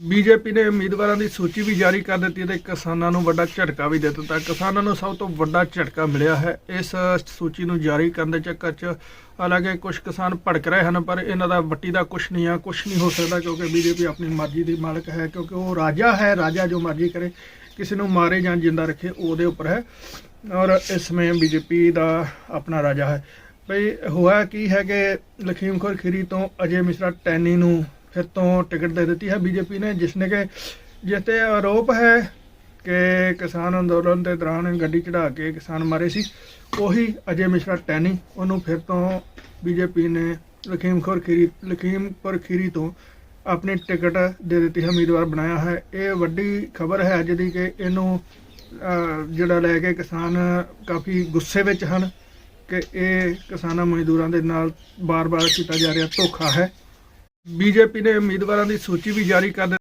BJP ਨੇ ਉਮੀਦਵਾਰਾਂ ਦੀ ਸੂਚੀ ਵੀ ਜਾਰੀ ਕਰ ਦਿੱਤੀ ਤੇ ਕਿਸਾਨਾਂ ਨੂੰ ਵੱਡਾ ਝਟਕਾ ਵੀ ਦੇ ਦਿੱਤਾ। ਕਿਸਾਨਾਂ ਨੂੰ ਸਭ ਤੋਂ ਵੱਡਾ ਝਟਕਾ ਮਿਲਿਆ ਹੈ। ਇਸ ਸੂਚੀ ਨੂੰ ਜਾਰੀ ਕਰਨ ਦੇ ਚੱਕਰ 'ਚ ਹਾਲਾਂਕਿ ਕੁਝ ਕਿਸਾਨ ਭੜਕ ਰਹੇ ਹਨ, ਪਰ ਇਹਨਾਂ ਦਾ ਵੱਟੀ ਦਾ ਕੁਝ ਨਹੀਂ ਆ ਕੁਝ ਨਹੀਂ ਹੋ ਸਕਦਾ ਕਿਉਂਕਿ ਬੀਜੇਪੀ ਆਪਣੀ ਮਰਜ਼ੀ ਦੀ ਮਾਲਕ ਹੈ, ਕਿਉਂਕਿ ਉਹ ਰਾਜਾ ਹੈ, ਰਾਜਾ ਜੋ ਮਰਜ਼ੀ ਕਰੇ, ਕਿਸੇ ਨੂੰ ਮਾਰੇ ਜਾਂ ਜਿੰਦਾ ਰੱਖੇ ਉਹਦੇ ਉੱਪਰ ਹੈ। ਔਰ ਇਸ ਸਮੇਂ ਬੀਜੇਪੀ ਦਾ ਆਪਣਾ ਰਾਜਾ ਹੈ। ਭਈ ਹੋਇਆ ਕੀ ਹੈ ਕਿ ਲਖੀਮਖੋਰ ਖੀਰੀ ਤੋਂ ਅਜੇ ਮਿਸ਼ਰਾ ਟੈਨੀ ਨੂੰ ਫਿਰ ਤੋਂ ਟਿਕਟ ਦੇ ਦਿੱਤੀ ਹੈ ਬੀਜੇਪੀ ਨੇ ਜਿਸ ਨੇ ਕਿ ਜਿਸ ਤੇ ਆਰੋਪ ਹੈ ਕਿ ਕਿਸਾਨ ਅੰਦੋਲਨ ਦੇ ਦੌਰਾਨ ਗੱਡੀ ਚੜਾ ਕੇ ਕਿਸਾਨ ਮਾਰੇ ਸੀ, ਉਹੀ ਅਜੇ ਮਿਸ਼ਰਾ ਟੈਨੀ, ਉਹਨੂੰ ਫਿਰ ਤੋਂ ਬੀਜੇਪੀ ਨੇ ਲਖੀਮਖੋਰ ਖੀਰੀ ਲਖੀਮਪੁਰ ਖੀਰੀ ਤੋਂ ਆਪਣੀ ਟਿਕਟ ਦੇ ਦਿੱਤੀ ਹੈ, ਉਮੀਦਵਾਰ ਬਣਾਇਆ ਹੈ। ਇਹ ਵੱਡੀ ਖਬਰ ਹੈ ਅੱਜ ਦੀ ਕਿ ਇਹਨੂੰ ਜਿਹੜਾ ਲੈ ਕੇ ਕਿਸਾਨ ਕਾਫੀ ਗੁੱਸੇ ਵਿੱਚ ਹਨ ਕਿ ਇਹ ਕਿਸਾਨਾਂ ਮਜ਼ਦੂਰਾਂ ਦੇ ਨਾਲ ਬਾਰ-ਬਾਰ ਕੀਤਾ ਜਾ ਰਿਹਾ ਧੋਖਾ ਹੈ। ਬੀਜੇਪੀ ਨੇ ਉਮੀਦਵਾਰਾਂ ਦੀ ਸੂਚੀ ਵੀ ਜਾਰੀ ਕਰ ਦਿੱਤੀ।